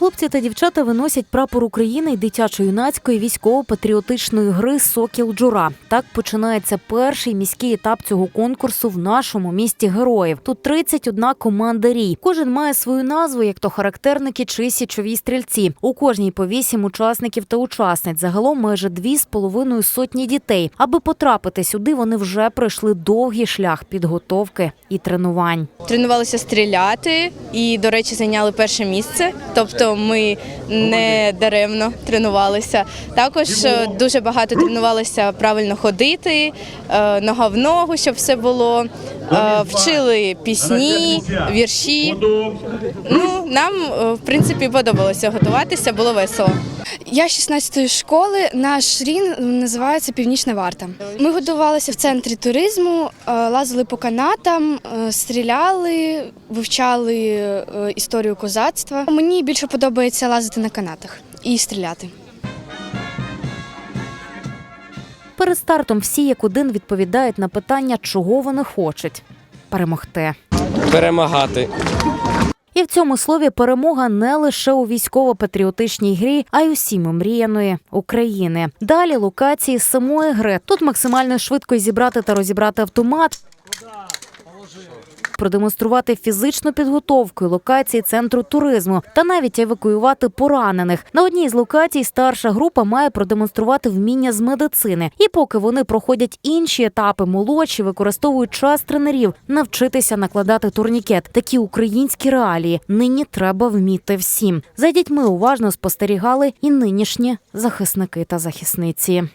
Хлопці та дівчата виносять прапор України й дитячо-юнацької військово-патріотичної гри Сокіл Джура. Так починається перший міський етап цього конкурсу в нашому місті героїв. Тут 31 команда рій. Кожен має свою назву, як то характерники чи січові стрільці. У кожній по вісім учасників та учасниць. Загалом майже дві з половиною сотні дітей. Аби потрапити сюди, вони вже пройшли довгий шлях підготовки і тренувань. Тренувалися стріляти і, до речі, зайняли перше місце. Тобто ми не даремно тренувалися. Також е, дуже багато тренувалися правильно ходити, е, нога в ногу, щоб все було. Е, Вчили пісні, вірші. Ну, нам, е, в принципі, подобалося готуватися, було весело. Я з 16-ї школи. Наш рін називається Північна варта. Ми готувалися в центрі туризму, е, лазили по канатам, стріляли, вивчали історію козацтва. Мені більше подобається лазити на канатах і стріляти. Перед стартом всі як один відповідають на питання, чого вони хочуть перемогти. перемагати. І в цьому слові перемога не лише у військово-патріотичній грі, а й усім омріяної України. Далі локації самої гри. Тут максимально швидко зібрати та розібрати автомат. Продемонструвати фізичну підготовку локації центру туризму та навіть евакуювати поранених. На одній з локацій старша група має продемонструвати вміння з медицини. І поки вони проходять інші етапи, молодші використовують час тренерів навчитися накладати турнікет. Такі українські реалії нині треба вміти всім. За дітьми уважно спостерігали і нинішні захисники та захисниці.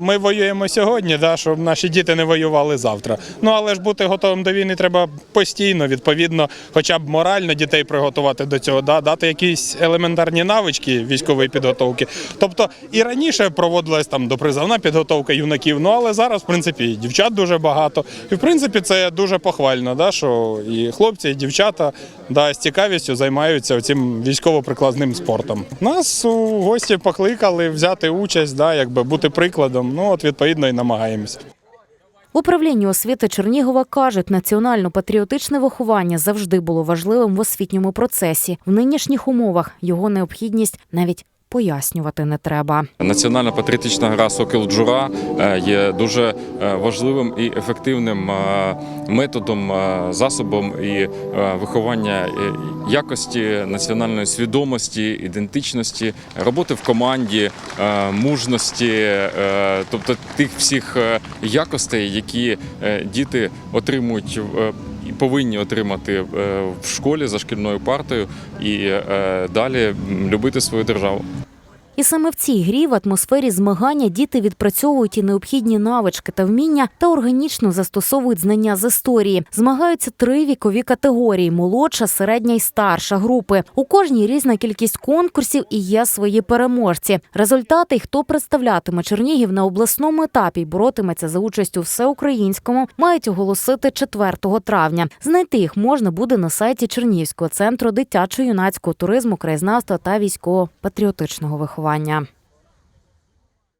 Ми воюємо сьогодні, да, щоб наші діти не воювали завтра. Ну але ж бути готовим до війни треба постійно, відповідно, хоча б морально дітей приготувати до цього, да, дати якісь елементарні навички військової підготовки. Тобто і раніше проводилась там допризовна підготовка юнаків, ну але зараз, в принципі, і дівчат дуже багато. І в принципі, це дуже похвально, да, що і хлопці, і дівчата да, з цікавістю займаються цим військово-прикладним спортом. Нас у гості покликали взяти участь, да, якби бути прикладом. Ну от відповідно і намагаємося. В освіти Чернігова кажуть, національно-патріотичне виховання завжди було важливим в освітньому процесі. В нинішніх умовах його необхідність навіть пояснювати не треба. Національна патріотична гра Сокіл Джура е, є дуже е, важливим і ефективним е, методом, засобом і виховання якості національної свідомості, ідентичності, роботи в команді, мужності, тобто тих всіх якостей, які діти отримують. повинні отримати в школі за шкільною партою і далі любити свою державу. І саме в цій грі в атмосфері змагання діти відпрацьовують і необхідні навички та вміння та органічно застосовують знання з історії. Змагаються три вікові категорії: молодша, середня і старша групи. У кожній різна кількість конкурсів і є свої переможці. Результати, й хто представлятиме Чернігів на обласному етапі й боротиметься за участь у всеукраїнському, мають оголосити 4 травня. Знайти їх можна буде на сайті Чернігівського центру дитячо-юнацького туризму, краєзнавства та військово-патріотичного виховання поховання.